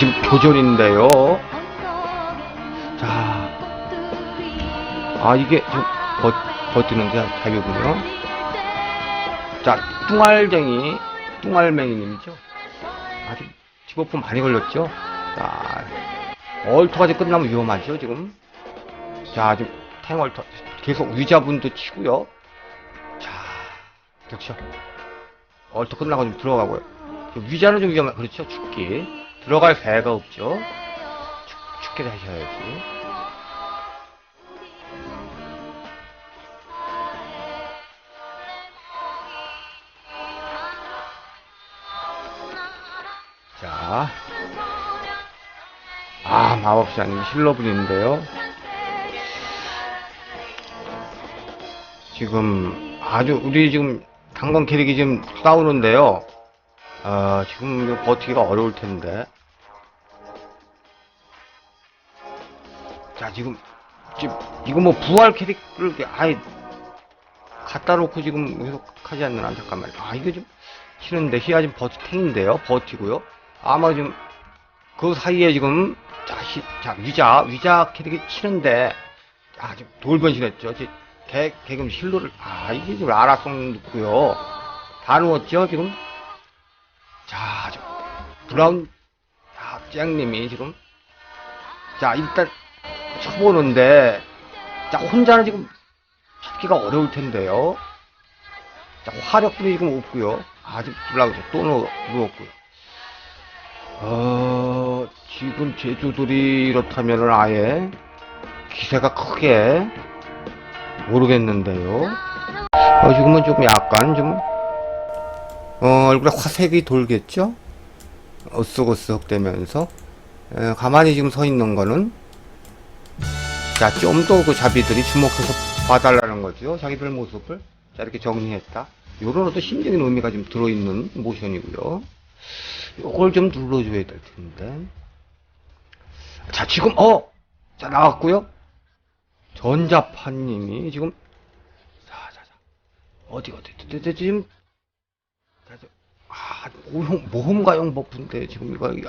지금 교전인데요. 자, 아, 이게 좀 버, 버티는 게 자유군요. 자, 뚱알쟁이, 뚱알맹이님이죠. 아직 집어품 많이 걸렸죠? 자, 얼터까지 끝나면 위험하죠, 지금. 자, 지금 탱 얼터 계속 위자분도 치고요. 자, 역시 얼터 끝나고 좀 들어가고요. 위자는 좀 위험해. 그렇죠, 죽기. 들어갈 배가 없죠. 죽, 죽게 하셔야지. 자. 아, 마법사님 힐러분인데요. 지금 아주 우리 지금 당근 캐릭이 지금 싸우는데요. 어, 지금 버티기가 어려울 텐데. 자, 지금, 지금, 이거 뭐 부활 이렇게 아예 갖다 놓고 지금 계속 하지 않는 한 잠깐만. 아, 이거 좀 치는데 희야 지금 버티탱인데요. 버티고요. 아마 지금 그 사이에 지금 자, 시, 자 위자 위자 캐릭이 치는데 아 지금 돌변신했죠. 지- 개 개금 실로를 아 이게 지금 아라송 넣고요. 다 누웠죠 지금. 자 지금 브라운 자 짱님이 지금 자 일단 쳐보는데 자 혼자는 지금 찾기가 어려울 텐데요. 자 화력분이 지금 없고요. 아직 불나고 또 누- 누웠고요. 어, 지금 제주들이 이렇다면 아예 기세가 크게 모르겠는데요. 어, 지금은 좀 약간 좀, 어, 얼굴에 화색이 돌겠죠? 어쓱어쓱 되면서. 에, 가만히 지금 서 있는 거는, 자, 좀 더 그 자비들이 주목해서 봐달라는 거죠. 자기들 모습을. 자, 이렇게 정리했다. 요런 어떤 심적인 의미가 좀 들어있는 모션이고요. 요걸 좀 눌러줘야 될 텐데. 자, 지금, 어! 자, 나왔고요 전자파님이 지금, 자, 자, 자. 어디, 어디, 어디, 어디, 지금, 자, 저, 아, 모험, 모험가용 버프인데, 지금 이거, 이거,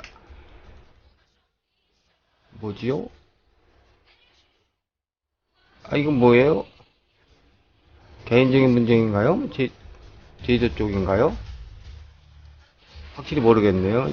뭐지요? 아, 이건 뭐예요? 개인적인 문제인가요? 제, 제이저 쪽인가요? 확실히 모르겠네요.